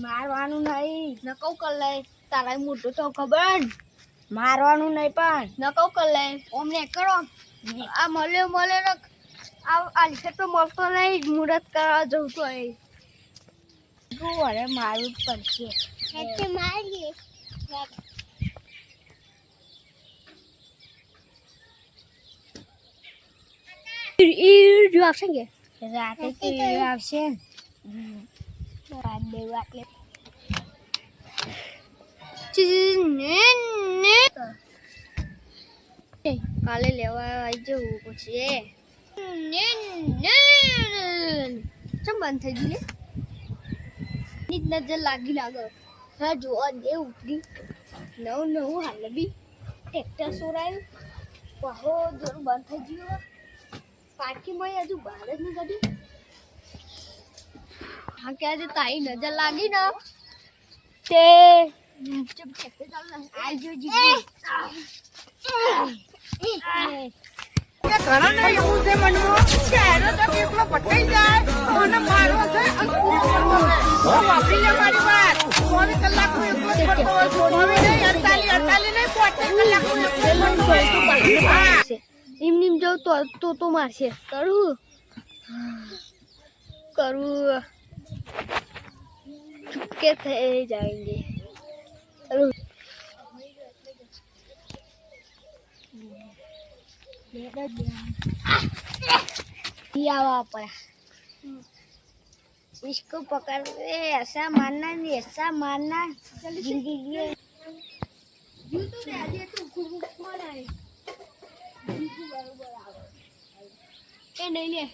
મારવાનું નહીં ન કર લે. તારા મોટું તો ખબર. મારવાનું નહીં પણ. ન કહું કર લે. ઓમને કરો. આ મળ્યો મળે ને આ આ તો મળતો નહીં મુહૂર્ત કરવા જવું તો એ. મારવું પડશે. મારીએ. ઈ જો આવશે કે રાતે તો એ આવશે ને કાલે લેવા આવી જવું પછી ચમ બંધ થઈ ગયું ની નજર લાગી લાગે હા જોવા દે ઉપડી નવું નવું હાલ બી. ટ્રેક્ટર સોરાયું બહો જોર બંધ થઈ ગયું. પાર્કિંગમાં હજુ બહાર જ નહીં કાઢ્યું. હા કે આજે તારી નજર લાગી ને. તે ચમ ટ્રેક્ટર ચાલુ આવજો જીગી ઘણા ને એવું છે મનમાં કે એનો તો એકલો પટાઈ જાય મને મારવો છે અને તું મારવો છે હું વાપરી લે મારી વાત. ચોવીસ કલાક હું એકલો જ ફરતો હોઉં ચોવીસ નહીં અડતાલીસ અડતાલીસ નહીં પોત્રીસ કલાક હું એકલો તો તો તો મારશે કરવું કરવું ચૂપકે થઈ જાયંગે आवा पड़ा इसको पकड़ ऐसा मारना नहीं ऐसा मारना जिंदगी એ નહીં.